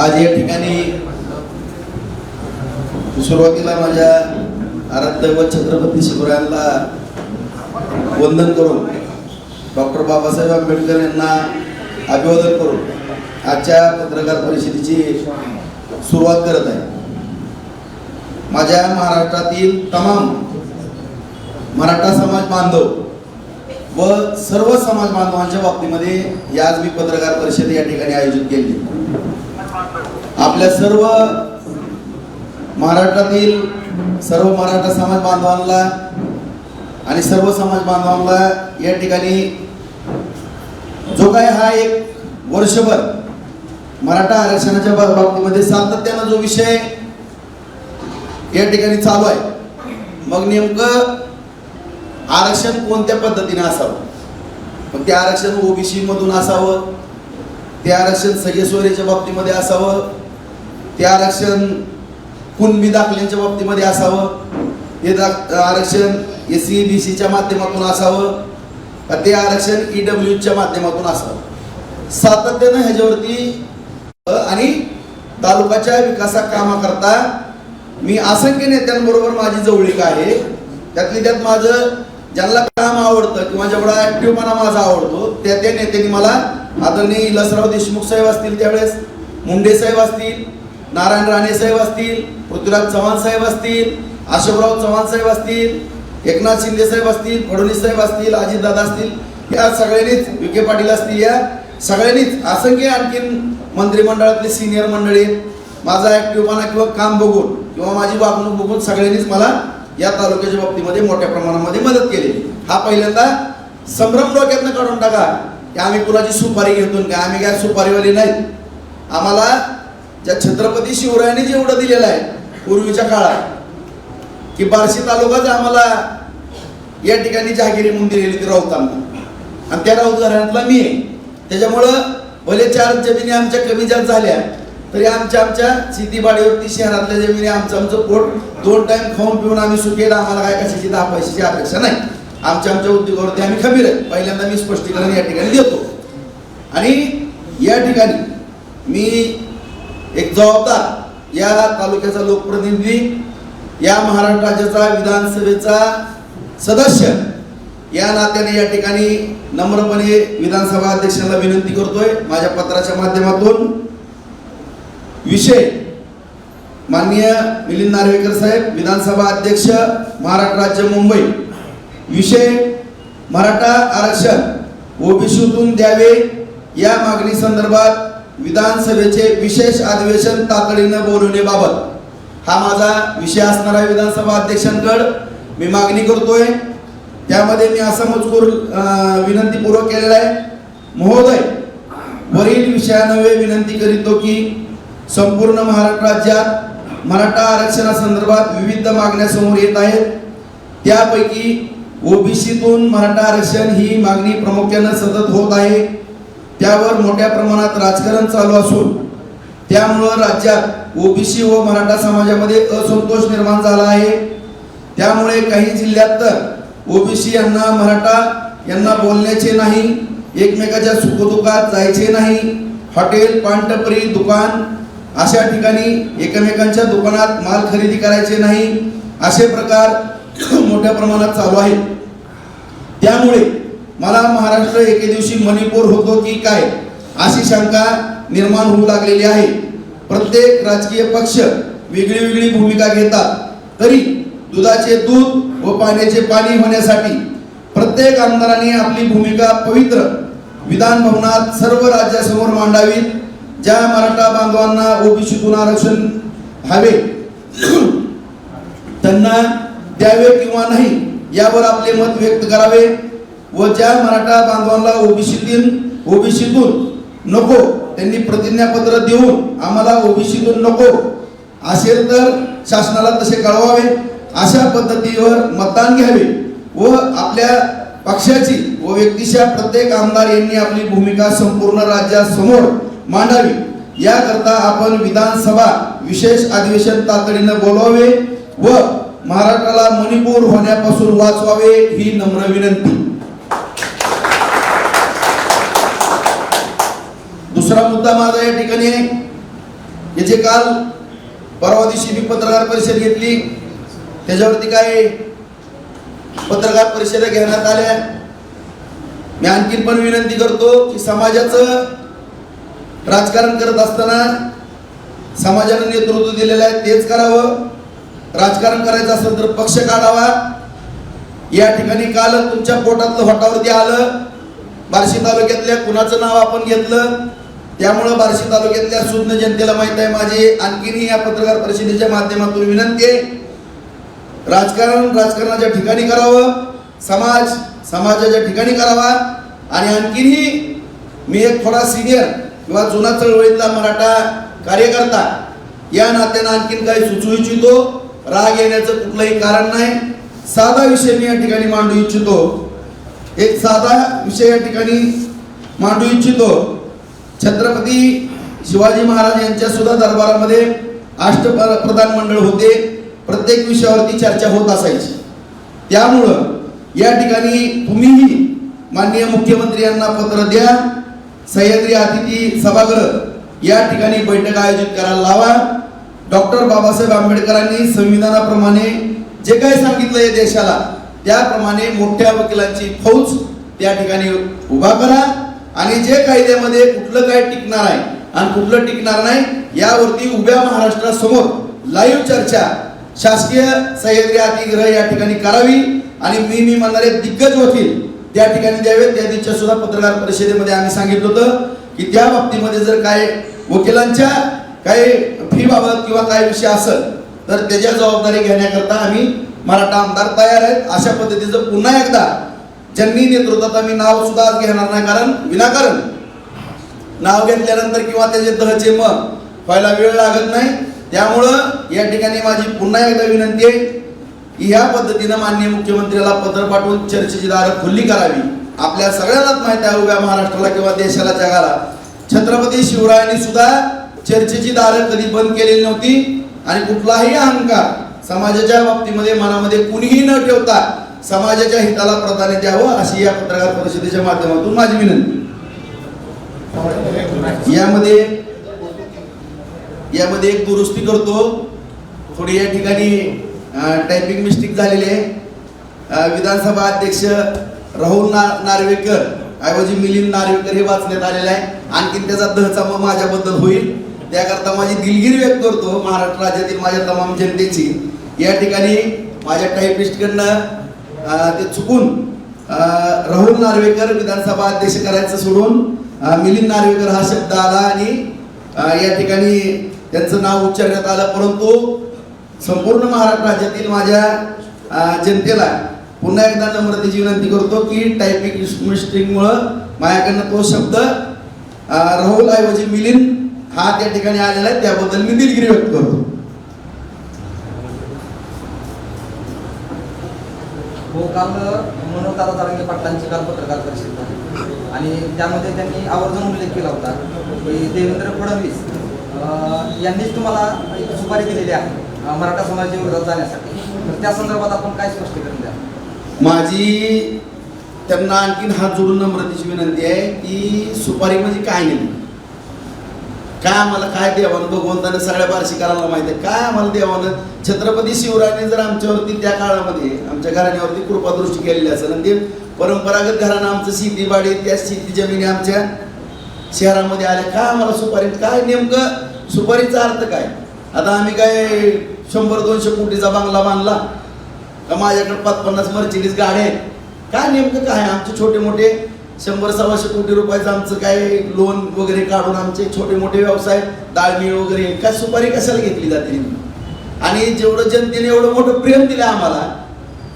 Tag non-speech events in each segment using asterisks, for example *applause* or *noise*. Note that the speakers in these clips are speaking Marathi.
आज या ठिकाणी सुरुवातीला माझ्या आराध्य व छत्रपती शिवरायांना वंदन करून डॉक्टर बाबासाहेब आंबेडकर यांना अभिवादन करून आजच्या पत्रकार परिषदेची सुरुवात करत आहे. माझ्या महाराष्ट्रातील तमाम मराठा समाज बांधव व सर्व समाज बांधवांच्या बाबतीमध्ये याच आज मी पत्रकार परिषद या ठिकाणी आयोजित केली. आपल्या सर्व महाराष्ट्रातील सर्व मराठा समाज बांधवांना आणि सर्व समाज बांधवांना या ठिकाणी जो काय हा एक वर्षभर मराठा आरक्षणाच्या बाबतीमध्ये सातत्यानं जो विषय या ठिकाणी चालू आहे मग नेमकं आरक्षण कोणत्या पद्धतीने असावं? मग ते आरक्षण ओबीसी मधून असावं ते आरक्षण सगळेश्वरीच्या बाबतीमध्ये असावं ते आरक्षण कुणबी दाखल्यांच्या बाबतीमध्ये असावं हे आरक्षण एस सी बी सीच्या माध्यमातून असावं ते आरक्षण ई डब्ल्यूच्या माध्यमातून असावं? सातत्यानं ह्याच्यावरती आणि तालुकाच्या विकासा कामाकरता मी असंख्य नेत्यांबरोबर माझी जवळीक आहे. त्यातली त्यात माझं ज्यांना काम आवडतं किंवा जेवढा ऍक्टिव्हपणा माझा आवडतो त्या त्या नेत्यांनी मला आदरणीय इलासराव देशमुख साहेब असतील त्यावेळेस मुंडे साहेब असतील नारायण राणे साहेब असतील पृथ्वीराज चव्हाण साहेब असतील अशोकराव चव्हाण साहेब असतील एकनाथ शिंदे साहेब असतील फडणवीस साहेब असतील अजितदादा असतील या सगळ्यांनीच विखे पाटील असतील या सगळ्यांनीच असंख्य आणखीन मंत्रिमंडळातले सिनियर मंडळी माझा ऍक्टिव्हपणा किंवा काम बघून किंवा माझी वागणूक बघून सगळ्यांनीच मला या तालुक्याच्या बाबतीमध्ये मोठ्या प्रमाणामध्ये मदत केली. हा पहिल्यांदा संभ्रम डोक्यातनं काढून टाका की आम्ही कुणाची सुपारी घेतो का आम्ही काय सुपारीवाली नाही आम्हाला ज्या छत्रपती शिवरायांनी जेवढं दिलेलं आहे पूर्वीच्या काळात की बार्शी तालुकाच आम्हाला या ठिकाणी जहागिरी म्हणून दिलेली ती राऊतांना आणि त्या राऊत घराण्यातला मी आहे. त्याच्यामुळं भले चार जमिनी आमच्या कमी जास्त झाल्या तरी आमच्या आमच्या शेतीबाडीवरती शहरातल्या जमिनी आमचं आमचं पोट दोन टाइम खाऊन पिऊन आम्ही सुखेला आम्हाला काय कशाची दहा पैशाची अपेक्षा नाही. आमच्या आमच्या उद्योगावरती आम्ही खबीर आहे. पहिल्यांदा मी स्पष्टीकरण या ठिकाणी देतो. आणि या ठिकाणी मी एक जबाबदार या तालुक्याचा लोकप्रतिनिधी या महाराष्ट्र राज्याचा विधानसभेचा सदस्य या नात्याने या ठिकाणी नम्रपणे विधानसभा अध्यक्षांना विनंती करतोय. माझ्या पत्राच्या माध्यमातून विषय. माननीय मिलिंद नार्वेकर साहेब विधानसभा अध्यक्ष महाराष्ट्र राज्य मुंबई. विषय मराठा आरक्षण. ओबीसीतून द्यावे या मागणी संदर्भात विधानसभेचे विशेष अधिवेशन तातडीनं बोलवण्याबाबत. हा माझा विषय असणार आहे विधानसभा अध्यक्षांकड. मी मागणी करतोय. त्यामध्ये मी असा मजकूर विनंतीपूर्वक केलेला आहे. महोदय वरील विषयानवे विनंती करीतो की संपूर्ण महाराष्ट्र राज्यात मराठा आरक्षणासंदर्भात विविध मागण्या समोर येत आहेत. त्यापैकी ओबीसीतून मराठा आरक्षण ही मागणी प्रामुख्यानं सतत होत आहे. त्यावर मोठ्या प्रमाणात राजकारण चालू असून त्यामुळं राज्यात ओबीसी व मराठा समाजामध्ये असंतोष निर्माण झाला आहे. त्यामुळे काही जिल्ह्यात तर ओबीसी यांना मराठा यांना बोलण्याचे नाही एकमेकाच्या सुखदुःखात जायचे नाही. हॉटेल पानटपरी दुकान अशा ठिकाणी एकमेकांच्या दुकानात माल खरेदी करायचे नाही असे प्रकार *coughs* मोठ्या प्रमाणात चालू आहेत. त्यामुळे मला महाराष्ट्र एके दिवशी मणिपूर होतो की काय अशी शंका निर्माण होऊ लागलेली आहे. प्रत्येक राजकीय पक्ष वेगळी वेगळी भूमिका घेतात. तरी दुधाचे दूध व पाण्याचे पाणी होण्यासाठी प्रत्येक आमदारांनी आपली भूमिका पवित्र विधान भवनात सर्व राज्यासमोर मांडावीत. ज्या मराठा बांधवांना ओबीसीतून आरक्षण हवे त्यांना द्यावे किंवा नाही यावर आपले मत व्यक्त करावे व ज्या मराठा बांधवांना ओबीसीतून ओबीसीतून नको त्यांनी प्रतिज्ञापत्र देऊन आम्हाला ओबीसीतून नको असेल तर शासनाला तसे कळवावे. अशा पद्धतीवर मतदान घ्यावे व आपल्या पक्षाची व व्यक्तीच्या प्रत्येक आमदार यांनी आपली भूमिका संपूर्ण राज्यासमोर मांडावी. याकरता आपण विधानसभा विशेष अधिवेशन तातडीनं बोलावे व महाराष्ट्राला मणिपूर होण्यापासून वाचवावे ही नम्र विनंती. दुसरा मुद्दा माझा या ठिकाणी आहे. याचे काल परवा दिवशी मी पत्रकार परिषद घेतली त्याच्यावरती काय पत्रकार परिषदा घेण्यात आल्या. मी आणखीन पण विनंती करतो की समाजाचं राजकारण करत असताना समाजाने नेतृत्व दिलेलं आहे तेच करावं. राजकारण करायचं असेल तर पक्ष काढावा. या ठिकाणी काल तुमच्या पोटातलं होटावरती आलं. बार्शी तालुक्यातल्या कुणाचं नाव आपण घेतलं? त्यामुळं बार्शी तालुक्यातल्या सुज्ञ जनतेला माहीत आहे. माझी आणखीनही या पत्रकार परिषदेच्या माध्यमातून विनंती आहे. राजकारण राजकारणाच्या ठिकाणी करावं. समाज समाजाच्या ठिकाणी करावा. आणि आणखीनही मी एक थोडा सिनियर किंवा जुना चळवळीतला मराठा कार्यकर्ता या नात्यानं आणखीन काही सुचवू इच्छितो. राग येण्याचं कुठलंही कारण नाही. साधा विषय मी या ठिकाणी मांडू इच्छितो. एक साधा विषय या ठिकाणी मांडू इच्छितो. छत्रपती शिवाजी महाराज यांच्या सुद्धा दरबारामध्ये अष्टप्रधान मंडळ होते. प्रत्येक विषयावरती चर्चा होत असायची. त्यामुळं या ठिकाणी तुम्हीही माननीय मुख्यमंत्री यांना पत्र द्या. सह्याद्री अतिथी सभागृह या ठिकाणी बैठक आयोजित करायला लावा. डॉक्टर बाबासाहेब आंबेडकरांनी संविधानाप्रमाणे जे काही सांगितलं आहे देशाला त्याप्रमाणे मोठ्या वकिलांची फौज त्या ठिकाणी उभा करा. आणि जे कायद्यामध्ये कुठलं काय टिकणार आहे आणि कुठलं टिकणार नाही यावरती उभ्या महाराष्ट्रासमोर लाईव्ह चर्चा शासकीय सह्याद्री अतिग्रह या ठिकाणी करावी. आणि मी मी म्हणणारे दिग्गज वकील त्या ठिकाणी द्यावेत. त्या दिवशी सुद्धा पत्रकार परिषदेमध्ये आम्ही सांगितलं होतं की त्या बाबतीमध्ये जर काय वकिलांच्या काही फी बाबत किंवा काही विषय असेल तर त्याच्या जबाबदारी घेण्याकरता आम्ही मराठा आमदार तयार आहेत. अशा पद्धतीचं पुन्हा एकदा ज्यांनी नेतृत्वात आम्ही नाव सुद्धा आज घेणार नाही कारण विनाकारण नाव घेतल्यानंतर किंवा त्याचे दहचे मग व्हायला वेळ लागत नाही. त्यामुळं या ठिकाणी माझी पुन्हा एकदा विनंती आहे ह्या पद्धतीनं माननीय मुख्यमंत्र्याला पत्र पाठवून चर्चेची दारं खुल्ली करावी. आपल्या सगळ्यांनाच माहिती आहे उभ्या महाराष्ट्राला किंवा देशाला जगाला. छत्रपती शिवरायांनी सुद्धा चर्चेची दारं कधी बंद केलेली नव्हती. आणि कुठलाही अहंकार समाजाच्या बाबतीमध्ये मनामध्ये कुणीही न ठेवता समाजाच्या हिताला प्राधान्य द्यावं अशी या पत्रकार परिषदेच्या माध्यमातून माझी विनंती. यामध्ये यामध्ये एक दुरुस्ती करतो. थोडी या ठिकाणी टायपिंग मिस्टेक झालेली आहे. विधानसभा अध्यक्ष राहुल ना नार्वेकर ऐवजी मिलिंद नार्वेकर हे वाचण्यात आलेलं आहे. आणखीन त्याचा दहचा मग माझ्याबद्दल होईल. त्याकरता माझी दिलगिरी व्यक्त करतो महाराष्ट्र राज्यातील माझ्या तमाम जनतेची. या ठिकाणी माझ्या टायपिस्टकडनं ते चुकून राहुल नार्वेकर विधानसभा अध्यक्ष करायचं सोडून मिलिंद नार्वेकर हा शब्द आला आणि या ठिकाणी त्यांचं नाव उच्चारण्यात आलं. परंतु संपूर्ण महाराष्ट्र राज्यातील माझ्या जनतेला पुन्हा एकदा नम्रतेची विनंती करतो की टायपिंग मिस्टेकमुळं माझ्याकडनं तो शब्द राहुल ऐवजी मिलिंद हा त्या ठिकाणी आलेला आहे. त्याबद्दल मी दिलगिरी व्यक्त करतो. हो काल मनोहरदादा तारंगे पाटलांची काल पत्रकार परिषद झाली. आणि त्यामध्ये त्यांनी आवर्जून उल्लेख केला होता की देवेंद्र फडणवीस यांनीच तुम्हाला एक सुपारी दिलेली आहे. मराठा समाजाच्या विरोधात जाण्यासाठी. तर त्या संदर्भात आपण काय स्पष्टीकरण द्या माझी त्यांना आणखीन हात जोडून नम्रतेची विनंती आहे की सुपारी म्हणजे काय नाही काय आम्हाला काय देवानं भगवंतानं सगळ्या बार्शिकारांना माहिती आहे? काय आम्हाला देवानं? छत्रपती शिवरायांनी जर आमच्यावरती त्या काळामध्ये आमच्या घराण्यावरती कृपादृष्टी केलेली असेल आणि ते परंपरागत घराणं आमचं शेतीबाडी त्या शेती जमिनी आमच्या शहरामध्ये आल्या. काय आम्हाला सुपारी? काय नेमकं? सुपारीचा अर्थ काय? आता आम्ही काय शंभर दोनशे कोटीचा बांगला बांधला? का माझ्याकडे पाच पन्नास मर्चिडीज गाड्या आहेत? काय नेमकं काय? आमचे छोटे मोठे शंभर सव्वाशे कोटी रुपयाचं आमचं काय लोन वगैरे काढून आमचे छोटे मोठे व्यवसाय डाळमिळ वगैरे काय सुपारी कशाला घेतली जाते? आणि जेवढं जनतेने एवढं मोठं प्रेम दिलं आम्हाला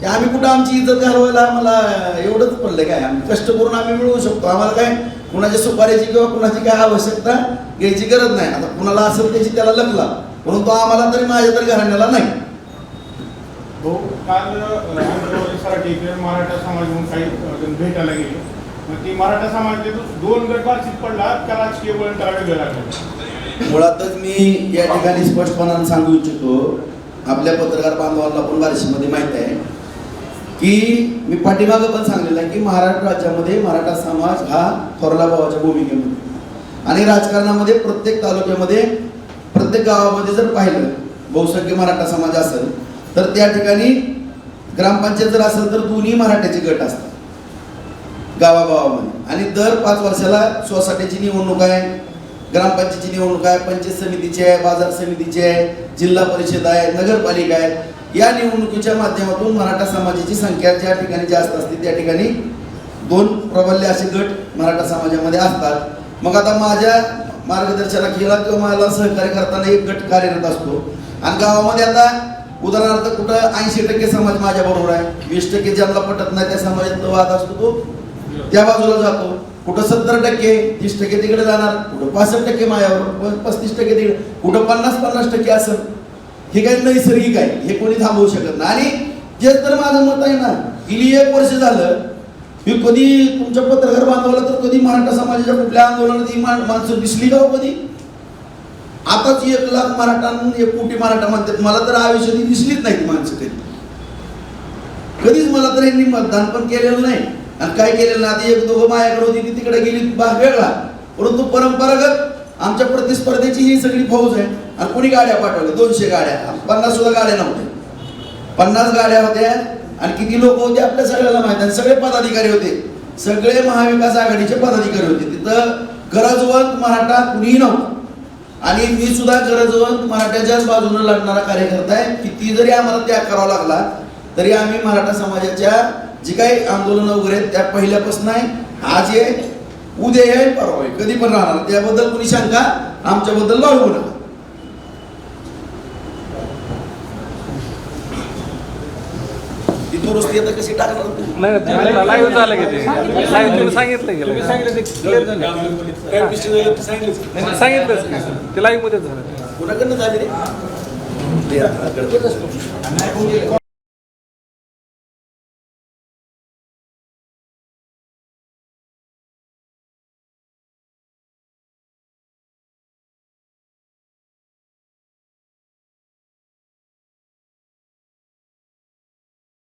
ते आम्ही कुठं आमची इज्जत घालवायला आम्हाला एवढंच पडलं काय? आम्ही कष्ट करून आम्ही मिळवू शकतो. आम्हाला काय कुणाच्या सुपारीची किंवा कुणाची काय आवश्यकता घ्यायची गरज नाही. आता कुणाला असेल त्याची त्याला लग्ला परंतु आम्हाला तरी माझ्या तरी घराण्याला नाही. काल इकडे मराठा समाज म्हणून काही भेटायला गेले. मग ती मराठा समाजाचे दोन गट पडला त्या राजकीय वळण त्याला वेगळं लागलं. मुळातच मी या ठिकाणी स्पष्टपणाने सांगू इच्छितो आपल्या पत्रकार बांधवांना पण बार्शीमध्ये माहीत आहे की मी पाठीमागं पण सांगलेलं आहे की महाराष्ट्र राज्यामध्ये मराठा समाज हा थोरला भावाच्या भूमिकेमध्ये. आणि राजकारणामध्ये प्रत्येक तालुक्यामध्ये प्रत्येक गावामध्ये जर पाहिलं बहुसंख्य मराठा समाज असेल तर त्या ठिकाणी ग्रामपंचायत जर असेल तर दोन्ही मराठ्याचे गट असतात. गावागावामध्ये. आणि दर पाच वर्षाला सोसायटीची निवडणूक आहे ग्रामपंचायतीची निवडणूक आहे पंचायत समितीची आहे बाजार समितीची आहे जिल्हा परिषद आहे नगरपालिका आहे. या निवडणुकीच्या माध्यमातून मराठा समाजाची संख्या ज्या ठिकाणी जास्त असते त्या ठिकाणी दोन प्रबल्य असे गट मराठा समाजामध्ये असतात. मग आता माझ्या मार्गदर्शनाला किंवा मला सहकार्य करताना एक गट कार्यरत असतो. आणि गावामध्ये आता उदाहरणार्थ कुठं ऐंशी टक्के समाज माझ्या बरोबर आहे. वीस टक्के ज्यांना पटत नाही त्या समाजात वाद असतो तो त्या बाजूला जातो. कुठं सत्तर टक्के तीस टक्के तिकडे जाणार कुठं पासष्ट टक्के माझ्यावर पस्तीस टक्के तिकडे कुठं पन्नास पन्नास टक्के असं. हे काही नैसर्गिक आहे. हे कोणी थांबवू शकत नाही. आणि तेच तर माझं मत आहे ना गेली एक वर्ष झालं मी कधी तुमच्या पत्रकार बांधवला तर कधी मराठा समाजाच्या कुठल्या आंदोलनात ही माणसं दिसली का हो कधी? आताच एक लाख मराठा एक कोटी मराठा म्हणतात मला तर आयुष्यात दिसलीच नाही माणसं कधी. कधीच मला तर यांनी मतदान पण केलेलं नाही. आणि काय केलेलं नाही? आता एक दोघं माझ्याकडे होती ती तिकडे गेली भाग वेगळा. परंतु परंपरागत आमच्या प्रतिस्पर्धेची ही सगळी फौज आहे. आणि कोणी गाड्या पाठवल्या? दोनशे गाड्या. पन्नास सुद्धा गाड्या नव्हत्या. पन्नास गाड्या होत्या. आणि किती लोक होते आपल्या सगळ्याला माहिती आणि सगळे पदाधिकारी होते. सगळे महाविकास आघाडीचे पदाधिकारी होते. तिथं गरजवंत मराठा कुणीही नव्हता. आणि मी सुद्धा गरजवंत मराठ्याच्याच बाजूने लढणारा कार्यकर्ता आहे. किती जरी आम्हाला त्याग करावा लागला तरी आम्ही मराठा समाजाच्या जी काही आंदोलनं वगैरे आहेत त्या पहिल्यापासून आहे. आज आहे उद्या आहे परवा आहे. कधी पण राहणार. त्याबद्दल कुणी शंका? आमच्याबद्दल लावू नका ती दुरुस्ती आता कशी टाकणार तुम्ही? नाही लाईव्ह झालं की ते. लाईव्ह तुम्ही सांगितलं. ते झालं. काय विषय झाला ते सांगितलंच. नाही, सांगितलंच की. ते लाईव्ह मध्येच झालं. कुणाकडनं झाले रे?